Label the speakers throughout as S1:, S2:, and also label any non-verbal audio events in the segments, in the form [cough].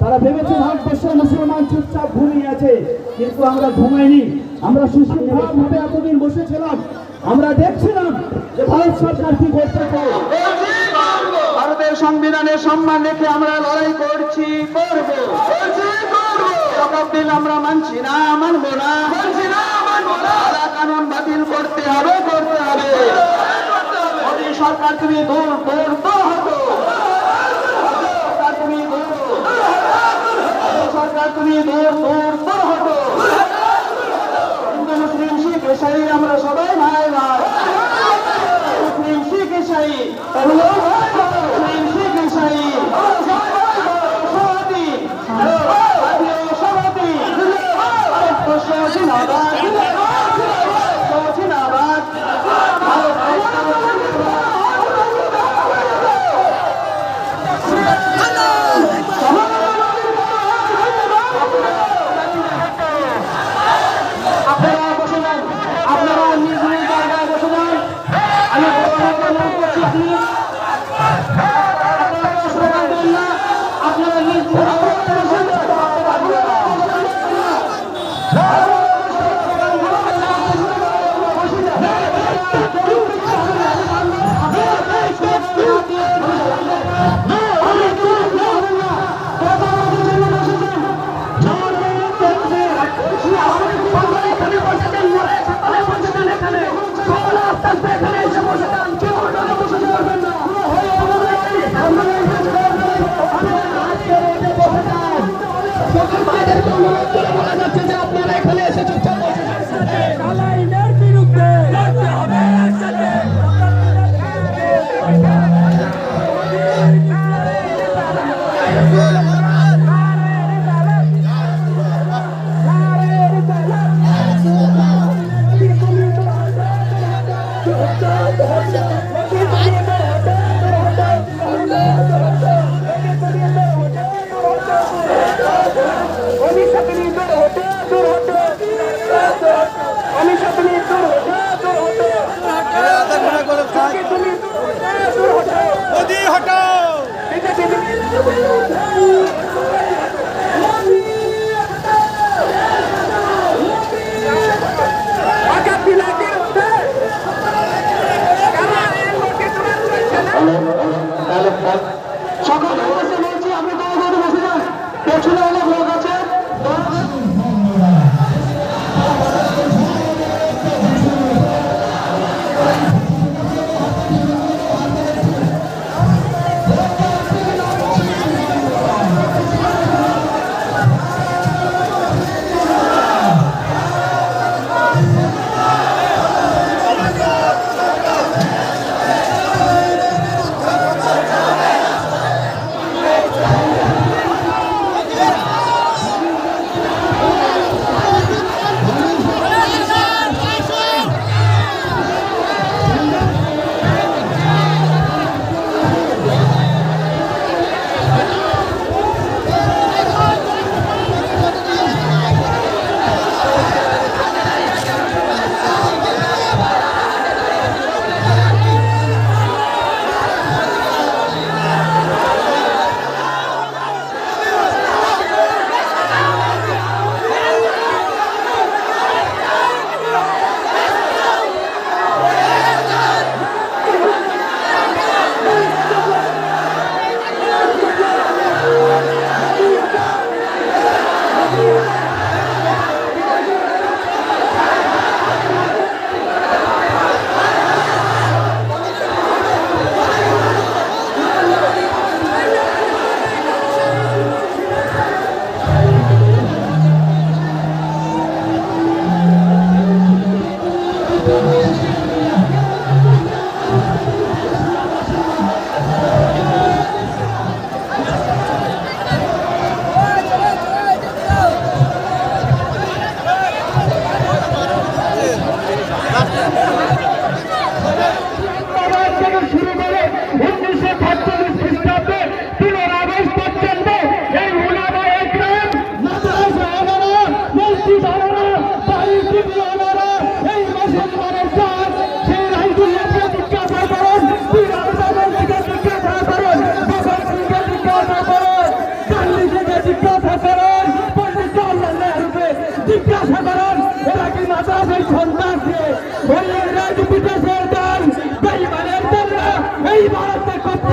S1: তারা ভেবেছে ভারতবর্ষের মুসলমান চুপচাপ ঘুমিয়ে আছে, কিন্তু আমরা ঘুমাইনি। আমরা সুশৃঙ্খলভাবে এতদিন বসেছিলাম, আমরা দেখছিলাম যে ভারত সরকার কি করতে
S2: ভারতের সংবিধানের সম্মান রেখে আমরা লড়াই করছি, করব। আমরা মানছি না, মানবো না। মানছি না মানবো না কানুন বাতিল করতে হবে করতে হবে। সরকার তুমি দূর দূর তো হতো সরকার তুমি দূর মোদী সরকার তুমি দূর দূর দূর হতো। হিন্দু, মুসলিম, শিখ এসাই আমরা সবাই ভাই ভাই মুসলিম, শিখ এসাই মুসলিম অনুরোধ [laughs] করছি
S1: Thank you.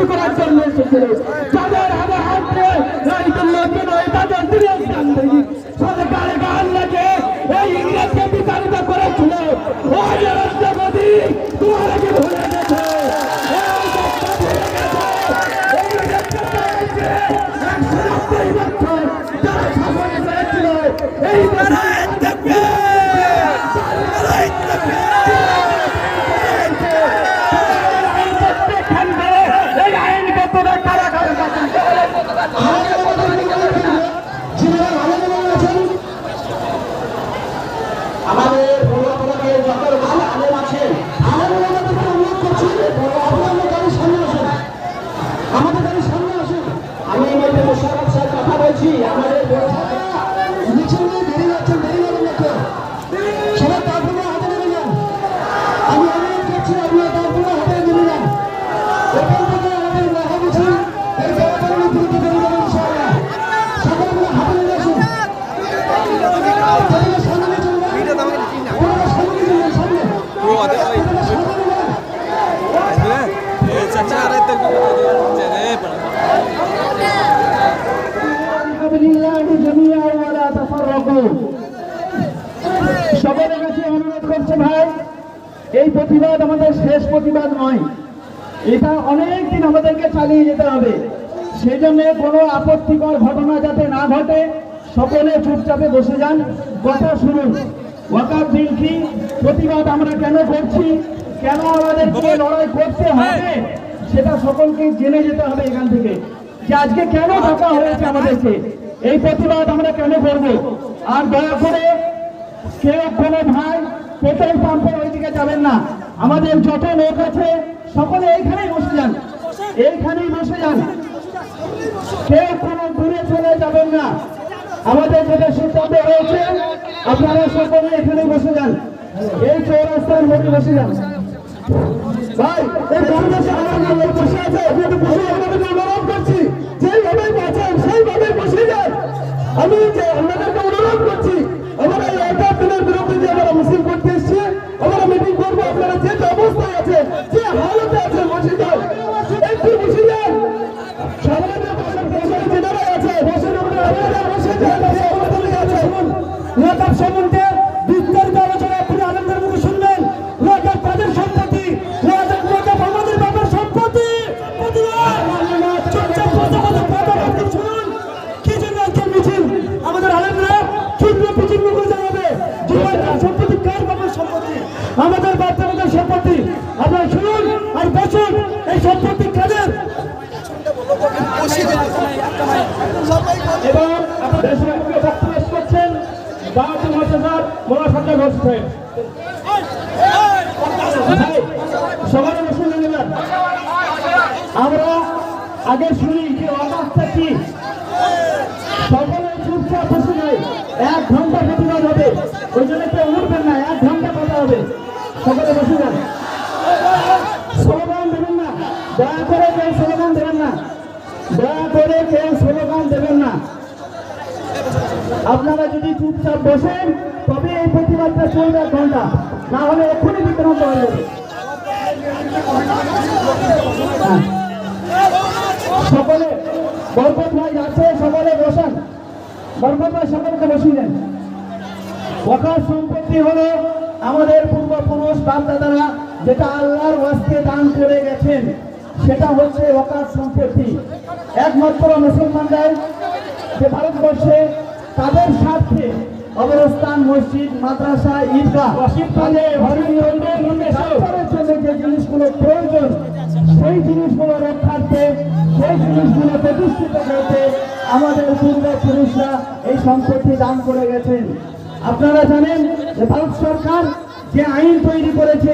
S1: করার জন্য এসেছিল। যাদের
S2: করছে
S1: ভাই। এই প্রতিবাদ আমাদের শেষ প্রতিবাদ নয়। এটা অনেক দিন আমাদেরকে চালিয়ে যেতে হবে। সেই জন্য কোনো আপত্তিকর ঘটনা যাতে না ঘটে সকলে চুপচাপে বসে যান। কথা শুনুন। ওয়াকার বিল কি প্রতিবাদ আমরা কেন করছি? কেন আমাদেরকে লড়াই করতে হবে? সেটা সকলকে জেনে যেতে হবে এখান থেকে। যে আজকে কেন ডাকা হয়েছে আমাদেরকে? এই প্রতিবাদ আমরা কেন করব? আর দয়া করে কেউ কোনো ভাই পেট্রোল পাম্পের ওইদিকে যাবেন না। আমাদের যত লোক আছে, সকলে এইখানেই বসে যান। এইখানেই বসে যান। কেউ কোনো দূরে চলে যাবেন না। আমাদের যেটা সিদ্ধান্ত হয়েছে, আপনারা সকলে এখানে বসে যান। এই চৌরাস্তার মধ্যে বসে যান। ভাই, এই বাংলাদেশে আমাদের লোক বসে আছে। তো বসে আমাদের অনুরোধ করছি। যেইভাবে বাঁচান সেইভাবে বসে যান। আমি যে আপনাদেরকে অনুরোধ করছি আমরা এই একটা দিনের বিরুদ্ধে যে আমরা মিছিল করতে এসেছি আমরা মিটিং করব আপনারা যে যে অবস্থায় আছে যে হালতে আছে বসে যান একটু বসে যান সামনে যে বসে বসে যেনারা আছে বসে আপনারা আপনারা বসে যান এই অবস্থায় আছে নেতার সম্বন্ধে বিস্তারিত আলোচনা আপনি আনন্দের মুখে শুনলেন রাজার তাদের সম্পত্তি রাজার রাজার আমাদের বাবার সম্পত্তি চুপচাপ বসে বসে কথা বলতে শুনুন কি জন্য আজকে মিছিল আমাদের আলেমরা চূর্ণ বিচূর্ণ করে জানাবে জীবনের সম্পত্তি কার বাবার সম্পত্তি আমাদের বাচ্চাদের সম্পত্তি আপনারা শুনুন আর বসুন, এই সম্পত্তি কাদের? এবং আপনাদের করছেন দাওয়াতুল মুস্তাফার মোলা সজ্জা ঘোষ সবাই আমরা আগে শুনি যে অবস্থা কি? সকলে চুপচাপ বসে নেই, এক ঘণ্টা প্রতিবাদ হবে, ওই জন্য কেউ উঠবেন না, এক ঘণ্টা কথা হবে। সকলে বসে যান স্লোগান দেবেন না দয়া করে কেউ স্লোগান দেবেন না দয়া করে কেউ স্লোগান দেবেন না আপনারা যদি চুপচাপ বসেন তবে এই প্রতিবাদটা চলবে এক ঘণ্টা। না হলে এক্ষুনি বিক্রান্ত হয়ে যাবে। সকলে, বরকত ভাই আছে সকলে বসান। বরকত ভাই, সকলকে বসিয়ে দেন। ওয়াকার সম্পত্তি হলো আমাদের পূর্বপুরুষ বাপদাদারা, যেটা আল্লাহর ওয়াস্তে দান করে গেছেন। সেটা হচ্ছে ওয়াকার সম্পত্তি। একমাত্র মুসলমানরাই যে ভারতবর্ষে তাদের স্বার্থে অবস্থান মসজিদ মাদ্রাসা ঈদগাহ জন্য যে জিনিসগুলো প্রয়োজন সেই জিনিসগুলো রক্ষার্থে সেই জিনিসগুলো প্রতিষ্ঠিত করতে আমাদের পূর্বপুরুষরা এই সম্পত্তি দান করে গেছেন। আপনারা জানেন যে ভারত সরকার যে আইন তৈরি করেছে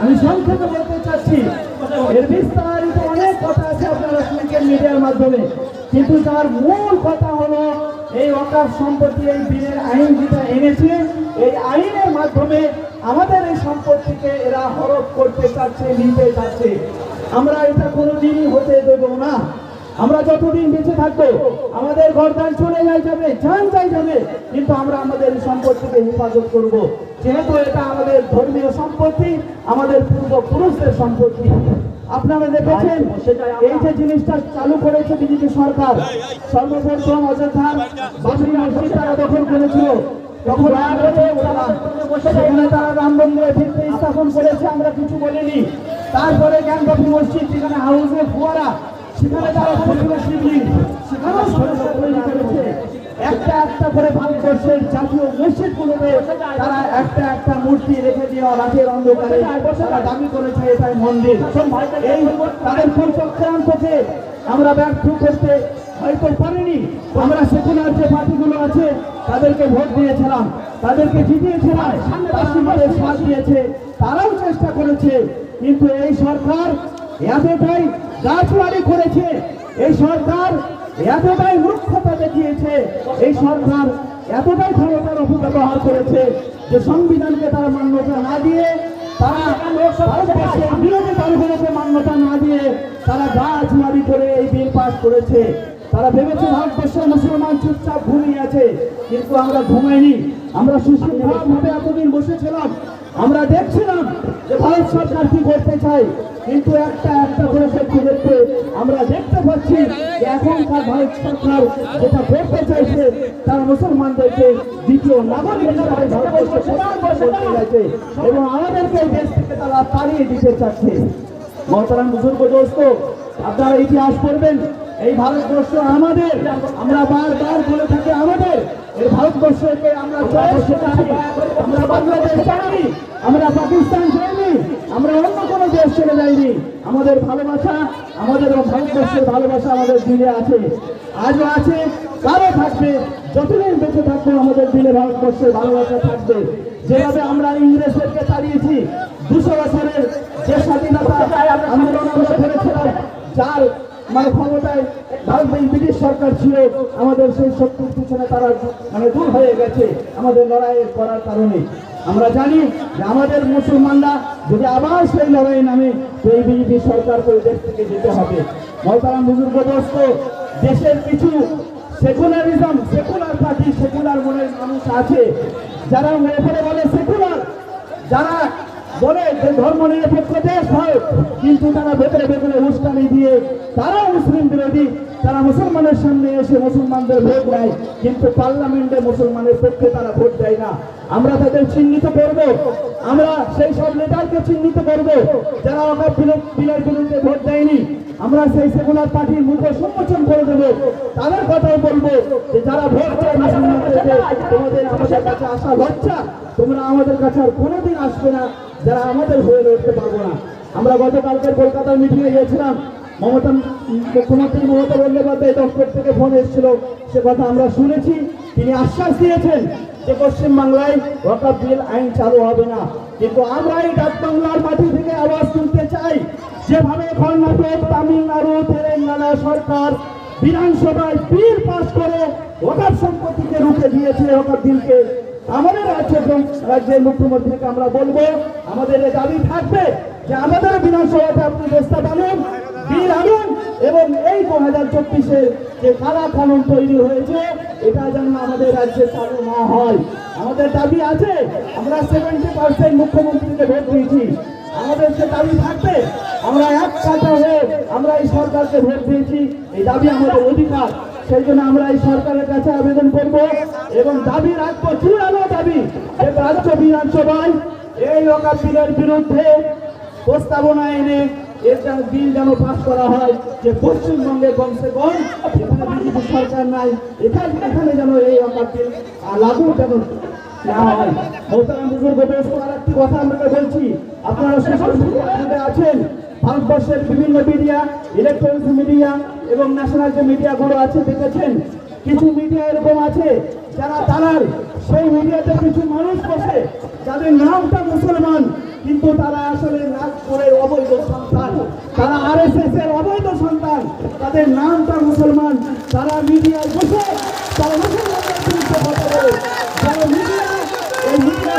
S1: আমি সংক্ষেপে বলতে চাচ্ছি এর বিস্তারিত অনেক কথা আছে আপনারা শুনছেন মিডিয়ার মাধ্যমে। কিন্তু তার মূল কথা হলো এই অকাশ সম্পত্তি এই বিলের আইন যেটা এনেছে, এই আইনের মাধ্যমে আমাদের এই সম্পত্তিকে এরা হরপ করতে চাচ্ছে, নিতে চাচ্ছে। আমরা এটা কোনোদিনই হতে দেব না। আমরা যতদিন বেঁচে থাকব, আমাদের গরদান চলে যাই যাবে জান যাই যাবে, কিন্তু আমরা আমাদের সম্পত্তিকে হেফাজত করব। যেহেতু এটা আমাদের ধর্মীয় সম্পত্তি, আমাদের পূর্বপুরুষদের সম্পত্তি। আপনারা দেখেছেন, এই যে জিনিসটা চালু করেছে বিজেপি সরকার, সর্বপ্রথম অযোধ্যা বাবরি মসজিদ তারা দখল করেছিল। তখন সেখানে তারা রাম মন্দিরের ভিত্তি স্থাপন করেছে, আমরা কিছু বলিনি। তারপরে জ্ঞানবাপী মসজিদ, যেখানে হাউসে ফোয়ারা সেখানে তারা শিবলিং সেখানেও সরকার তৈরি করেছে। একটা একটা করে ভারতবর্ষের জাতীয় মসজিদগুলোতে তারা একটা একটা মূর্তি রেখে দেওয়া রাতের অন্ধকারে তারা দাবি করেছে, এটাই মন্দির। এই তাদের কোন চক্রান্তকে আমরা ব্যর্থ করতে হয়তো পারিনি, আমরা সেকুলার যে পার্টিগুলো আছে, তাদেরকে ভোট দিয়েছিলাম, তাদেরকে জিতিয়েছিলাম, তারা সাথ দিয়েছে, তারাও চেষ্টা করেছে, কিন্তু এই সরকার এতটাই গাছবাড়ি করেছে। এই সরকার এতটাই মূর্খতা দেখিয়েছে। এই সরকার এতটাই ক্ষমতার অপব্যবহার করেছে যে সংবিধানকে তারা মান্যতা না দিয়ে তারা ভারতবর্ষের বিরোধী দলগুলোকে মান্যতা না দিয়ে তারা গাছ মারি করে এই বিল পাস করেছে। তারা ভেবেছে ভারতবর্ষের মুসলমান চুপচাপ ঘুমিয়ে আছে, কিন্তু আমরা ঘুমাইনি। আমরা সুশৃঙ্খলভাবে এতদিন বসেছিলাম আমরা দেখছিলাম যে ভারত সরকার কি করতে চায়, কিন্তু একটা একটা করে দেখতে দেখতে আমরা দেখতে পাচ্ছি যে এখনকার ভারত সরকার যেটা করতে চাইছে, তারা মুসলমানদেরকে দ্বিতীয় নাগরিক হিসাবে চাইছে এবং আমাদেরকে দেশ থেকে তারা তাড়িয়ে দিতে চাচ্ছে। মহতারাম বুজুর্গ দোস্ত, আপনারা ইতিহাস পড়বেন, এই ভারতবর্ষ আমাদের, আমরা বারবার বলে থাকি আমাদের এই ভারতবর্ষকে আমরা আমরা বাংলাদেশ চাইনি আমরা পাকিস্তান চাইনি, আমরা অন্য কোনো দেশ চলে যাইনি। আমাদের ভালোবাসা, আমাদের ভারতবর্ষের ভালোবাসা আমাদের দিলে আছে। আজও আছে কারও থাকবে, যতদিন বেঁচে থাকবে আমাদের দিলে ভারতবর্ষের ভালোবাসা থাকবে। যেভাবে আমরা ইংরেজদেরকে তাড়িয়েছি, দুশো বছরের যে স্বাধীনতা, আন্দোলন আমরা করেছিলাম, যার মানে ক্ষমতায় ভারত এই ব্রিটিশ সরকার ছিল, আমাদের সেই শক্তির পিছনে তারা মানে দূর হয়ে গেছে, আমাদের লড়াই করার কারণে। আমরা জানি যে আমাদের মুসলমানরা যদি আবার সেই লড়াই নামে এই বিজেপি সরকারকে ওই দেশ থেকে যেতে হবে। মহতারাম বুজুর্গ দোস্ত দেশের কিছু সেকুলারিজম, সেকুলার পার্টি, সেকুলার মনের মানুষ আছে। যারা এখানে বলে সেকুলার, যারা ধর্ম নিরপেক্ষ দেশ হয়। কিন্তু তারা ভেতরে ভেতরে উস্কানি দিয়ে তারা মুসলিম বিরোধী। তারা মুসলমানের সামনে এসে মুসলমানদের ভোট নেয় কিন্তু পার্লামেন্টে মুসলমানের পক্ষে তারা ভোট দেয় না। আমরা তাদের চিহ্নিত করব। আমরা সেই সব নেতাকে চিহ্নিত করব, যারা অকাপ বিলের বিরুদ্ধে ভোট দেয়নি। আমরা সেই সেকুলার পার্টির মুখ সম্মোচন করে দেব। তাদের কথাও বলব যে যারা ভোট চায় মুসলমানদেরকে, তোমাদের আমাদের কাছে আসা লজ্জা। তোমরা আমাদের কাছে আর কোনোদিন আসবে না। যারা আমাদের হয়ে লড়তে পারব না। আমরা গতকালকে কলকাতার মিটিংয়ে গিয়েছিলাম। মমতা, মুখ্যমন্ত্রী মমতা বন্দ্যোপাধ্যায় দপ্তর থেকে ফোন এসেছিল। সে কথা আমরা শুনেছি। তিনি আশ্বাস দিয়েছেন যে পশ্চিমবাংলায় ওয়াকাফ বিল আইন চালু হবে না। কিন্তু আমরা এই বাংলার মাটি থেকে আওয়াজ তুলতে চাই। যেভাবে কর্ণাটক, তামিলনাড়ু, তেলেঙ্গানা সরকার বিধানসভায় বিল পাশ করে ওয়াকাফ সম্পত্তিকে রুখে দিয়েছে ওয়াকাফ বিলকে আমাদের রাজ্যের রাজ্যের মুখ্যমন্ত্রীকে আমরা বলব, আমাদের দাবি থাকবে যে আমাদের বিধানসভাতে আপনি প্রস্তাব আনুন আনুন এবং এই দু হাজার চব্বিশে যে কালা কানুন তৈরি হয়েছে, এটা যেন আমাদের রাজ্যে চালু না হয়। আমাদের দাবি আছে, আমরা সেভেন্টি পার্সেন্ট মুখ্যমন্ত্রীকে ভোট দিয়েছি। আমাদের যে দাবি থাকবে, আমরা এক কাটা হয়ে আমরা এই সরকারকে ভোট দিয়েছি। এই দাবি আমাদের অধিকার। সেই জন্য আমরা এই সরকারের কাছে আবেদন করব এবং দাবি রাখব চূড়ানো দাবি যে রাজ্য বিধানসভায় এই অকাল বিলের বিরুদ্ধে প্রস্তাবনা এনে যেন বিল যেন পাস করা হয়, যে পশ্চিমবঙ্গে কমসে কম এখানে বিজেপি সরকার নাই, এখানে এখানে যেন এই অকাল বিল লাগু যেন কথা বলছি। আপনারা আছেন। ভারতবর্ষের বিভিন্ন মিডিয়া ইলেকট্রনিক্স মিডিয়া এবং ন্যাশনাল যে মিডিয়াগুলো আছে দেখেছেন? কিছু মিডিয়া এরকম আছে যারা তারার সেই মিডিয়াতে কিছু মানুষ বসে যাদের নামটা মুসলমান কিন্তু তারা আসলে নাগপুরের অবৈধ সন্তান। তারা আর এস এস এর অবৈধ সন্তান তাদের নামটা মুসলমান। তারা মিডিয়ায় বসে তারা মুসলমানদের বিরুদ্ধে কথা বলে। যারা মিডিয়া এই মিডিয়া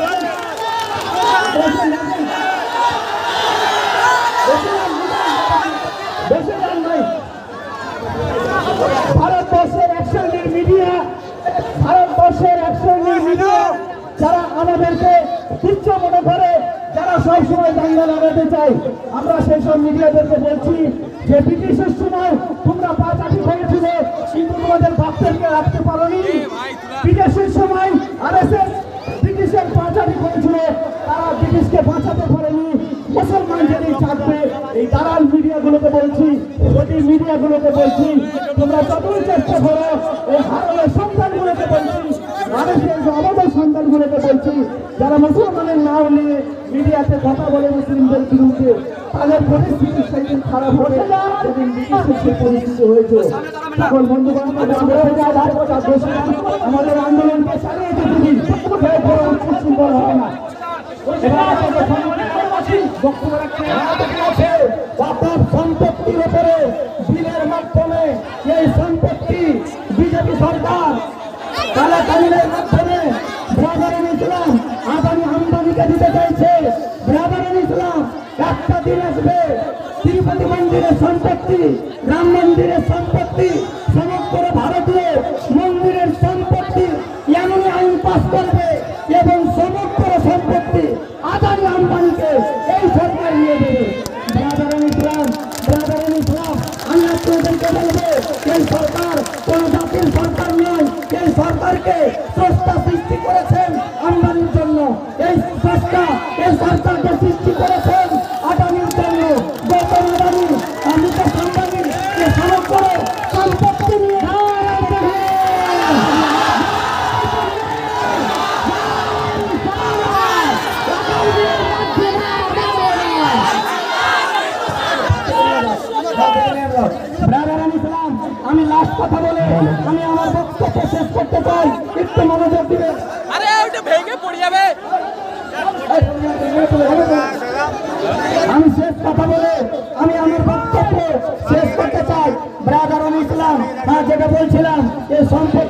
S1: বসে রাখেন। বসে যান, বসে যান ভাই
S2: তুচ্ছ মনে করে যারা সব সময় দাঙ্গা লাগাতে চায় আমরা সেই সব মিডিয়াদেরকে বলছি যে ব্রিটিশের সময় তোমরা পাঁচাটি হয়েছিল কিন্তু তোমাদের বাচ্চাকে রাখতে পারোনি। ব্রিটিশের সময় আর এস এস ব্রিটিশের পাঁচাটি করেছিল তারা ব্রিটিশকে বাঁচাতে পারেনি। মুসলমান যদি চাকবে এই দালাল মিডিয়াগুলোকে বলছি ওটি মিডিয়াগুলোকে বলছি তোমরা যতই চেষ্টা করো এই হারালের সন্তানগুলোকে বলছি মানুষের যে অবৈধ সন্তানগুলোকে বলছি যারা মুসলমানের নাম নিয়ে মিডিয়াতে কথা বলে মুসলিমদের বিরুদ্ধে, তাদের পরিস্থিতি সেদিন খারাপ হবে, সেদিন ব্রিটিশের পরিস্থিতি হয়েছে। সকল বন্ধু আমাদের আন্দোলনকে চালিয়ে যেতে দিন উচ্ছৃঙ্খল হবে না। বিজেপি সরকার কালা আমদানিকে দিতে চাইছে ব্রাদারুল ইসলাম একটা দিন আসবে। তিরুপতি মন্দিরের সম্পত্তি রাম মন্দিরের সম্পত্তি সমগ্র ভারতীয় মন্দিরের সম্পত্তি এমনই আইন পাস করবে এবং সমগ্র সম্পত্তি আদানি আম্বানিকে এই সরকার নিয়ে দেবে ব্রাদারুল ইসলাম ব্রাদারুল ইসলাম আমি আপনাদেরকে বলব এই সরকার কোন জাতির সরকার নয় এই সরকারকে স্রষ্টা সৃষ্টি করেছেন আম্বানির জন্য এই স্রষ্টা এই সরকারকে সৃষ্টি করেছেন আদানির জন্য গৌতম আদানি অমিতাভ আম্বানি এ সমগ্র সম্পত্তি নিয়ে ব্রাদারান ইসলাম আমি লাস্ট কথা বলে আমি আমার বক্তব্য শেষ করতে চাই একটু মনোযোগ দিবে
S3: আরে ওইটা ভেঙে পড়ে যাবে
S2: আমি শেষ কথা বলে আমি আমার বক্তব্য শেষ করতে চাই। ব্রাদার ইসলাম হ্যাঁ যেটা বলছিলাম এই সম্পত্তি